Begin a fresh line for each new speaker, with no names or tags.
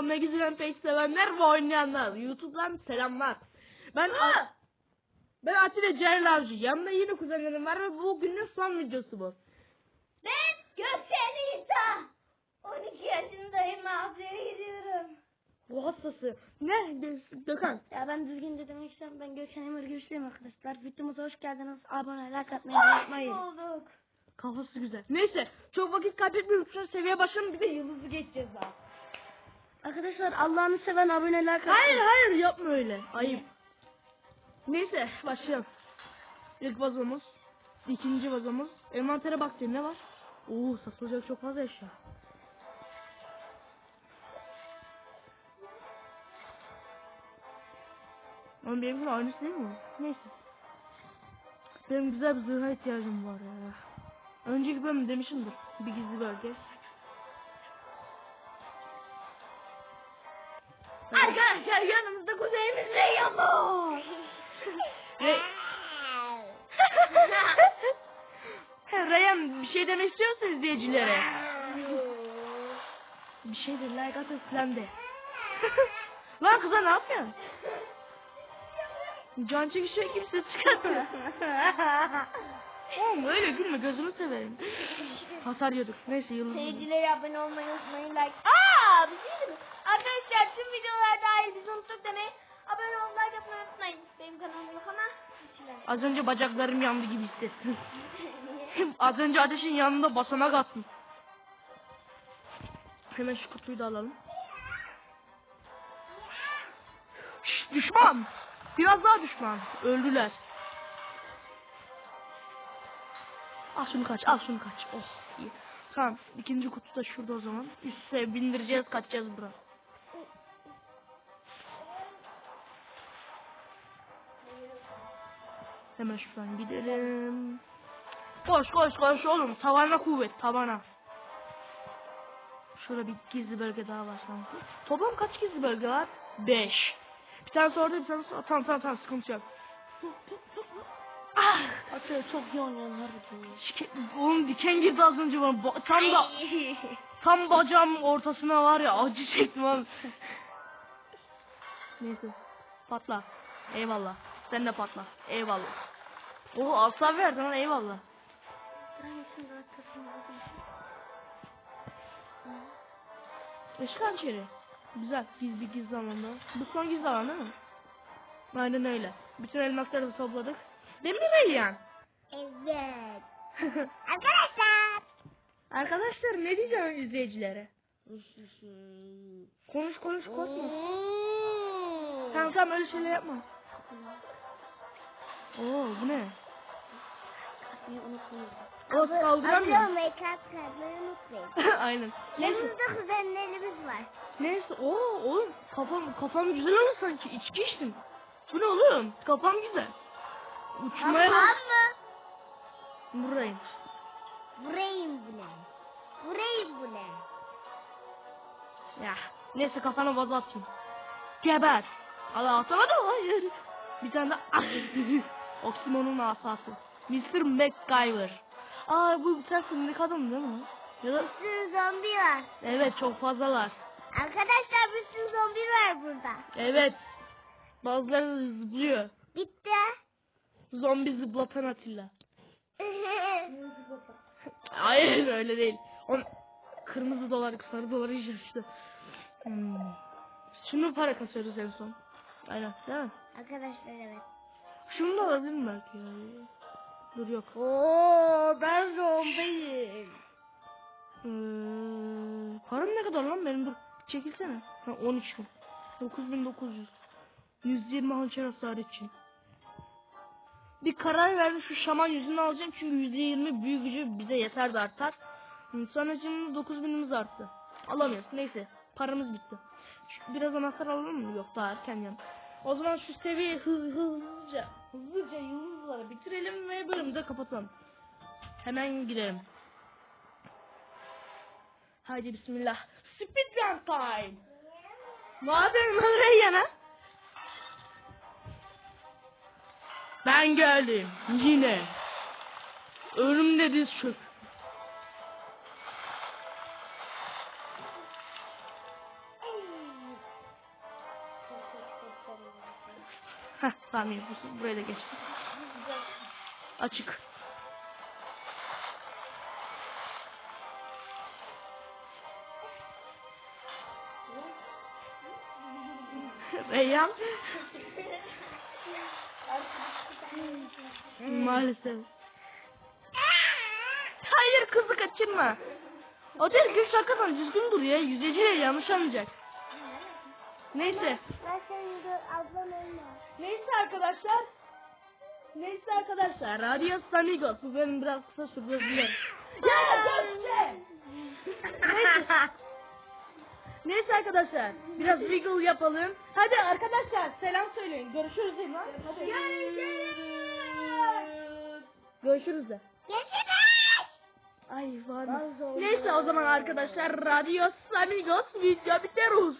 kanal Magazine Page sevenler ve oynayanlar. YouTube'dan selamlar. Ben A- ben Atilla Celal Avcı. Yanımda yine kuzenlerim var ve bu günün son videosu bu.
Ben Gökçen İsa. 12 yaşındayım abiye gidiyorum.
Bu hastası. Ne? Gö- Gökhan.
Ya ben düzgün de demek istiyorum. Ben Gökçen Emir Güçlüyüm arkadaşlar. Videomuza hoş geldiniz. Abone, like atmayı unutmayın. olduk.
Kafası güzel. Neyse. Çok vakit kaybetmiyorum. Şu seviye başlayalım bir de yıldızı geçeceğiz daha.
Arkadaşlar Allah'ını seven abone, like atmayı.
Hayır hayır yapma öyle. Ayıp. Neyse başlayalım. İlk vazomuz. ikinci vazomuz. Envantere bakayım ne var? Oo satılacak çok fazla eşya. Ama benimkinin aynısı değil mi? Neyse. Benim güzel bir zırha ihtiyacım var ya. Önceki bölüm demişimdir. Bir gizli bölge. Şey demek istiyorsa izleyicilere. Bir şey de like falan de. Lan kıza ne yapıyorsun? Can çekişiyor kimse çıkartma. Oğlum öyle gülme gözünü severim. Hasar yiyorduk. Neyse yıldız.
Seyircilere abone olmayı unutmayın. Like. Aa bir şey diyeyim. Arkadaşlar tüm videolar dahil biz unuttuk demeyi. Abone olmayı like atmayı unutmayın. Benim kanalım yok ama. içiler.
Az önce bacaklarım yandı gibi hissettim. Az önce ateşin yanında basamak attım. Hemen şu kutuyu da alalım. Şşş, düşman! Biraz daha düşman. Öldüler. Al şunu kaç, al şunu kaç. Oh iyi. Tamam, ikinci kutu da şurada o zaman. Üste bindireceğiz, kaçacağız bura. Hemen şuradan gidelim. Koş koş koş oğlum. Tavana kuvvet tavana. Şurada bir gizli bölge daha var sanki. Toplam kaç gizli bölge var? 5. Bir tane orada bir tane tamam tamam tamam sıkıntı yok. Ah!
Atıyor çok iyi oynuyorlar.
Şike, oğlum diken girdi az önce bana. Ba- tam da tam bacağımın ortasına var ya acı çektim abi. Neyse. Patla. Eyvallah. Sen de patla. Eyvallah. Oo asla verdin lan eyvallah. Işık hançeri. Güzel. Gizli gizli alanda. Bu son gizli alan değil mi? Aynen öyle. Bütün elmasları da topladık. Değil mi Reyyan?
Evet. Arkadaşlar.
Arkadaşlar ne diyeceğim izleyicilere? Konuş konuş korkma. Tamam tamam öyle şeyler yapma. Oo bu ne? O saldıramıyor.
ve kalp kalmayı unutmayın.
Aynen. Neyse.
Yanımızda kuzenlerimiz var.
Neyse. Oo oğlum kafam kafam güzel oldu sanki. İçki içtim. Bu ne oğlum? Kafam güzel. Uçmaya bak.
mı?
Buradayım.
Burayım bile. Burayım bile.
Ya. Neyse kafana vazo atayım. Geber. Allah atamadım. Hayır. Bir tane daha. Oksimon'un asası. Mr. MacGyver. Aa bu tane filmdeki adam değil mi? Ya da
Bir sürü zombi var.
evet çok fazlalar.
Arkadaşlar bir sürü zombi var burada.
Evet. Bazıları zıplıyor.
Bitti.
Zombi zıplatan Atilla. Hayır öyle değil. On kırmızı dolar, sarı dolar yiyeceğiz işte. Hmm. Şunu para kasıyoruz en son. Aynen değil mi?
Arkadaşlar evet.
Şunu da alabilirim belki ya. Dur yok.
Oo
kadar lan benim dur. Çekilsene. Ha 13 bin. 9900. 120 hançer hasar için. Bir karar verdim şu şaman yüzünü alacağım çünkü %20 büyü gücü bize yeter de artar. Sonra şimdi 9000'imiz arttı. Alamıyoruz. Neyse. Paramız bitti. Biraz anahtar alalım mı? Yok daha erken yan. O zaman şu seviyeyi hız, hızlıca hızlıca yıldızları bitirelim ve bölümü de kapatalım. Hemen gidelim. Haydi bismillah. Speedrun time. Ne yapıyorsun lan Reyyan'a? Ben geldim yine. Önümde diz çök. Heh tamam buraya da geçtim. Açık. Reyhan. Maalesef. Hayır kızı kaçırma. O değil güç hakikaten düzgün duruyor. Yüzeciyle yanlış anlayacak. Neyse.
Ben senin de ablam olma.
Neyse arkadaşlar. Neyse arkadaşlar. Adios amigos. Bu benim biraz kısa sürdü arkadaşlar. Biraz wiggle yapalım. Hadi arkadaşlar selam söyleyin. Görüşürüz değil mi? Hadi.
Görüşürüz.
Görüşürüz de.
Görüşürüz.
Ay var mı? Neyse o zaman arkadaşlar. Adios amigos. Video bitiyoruz.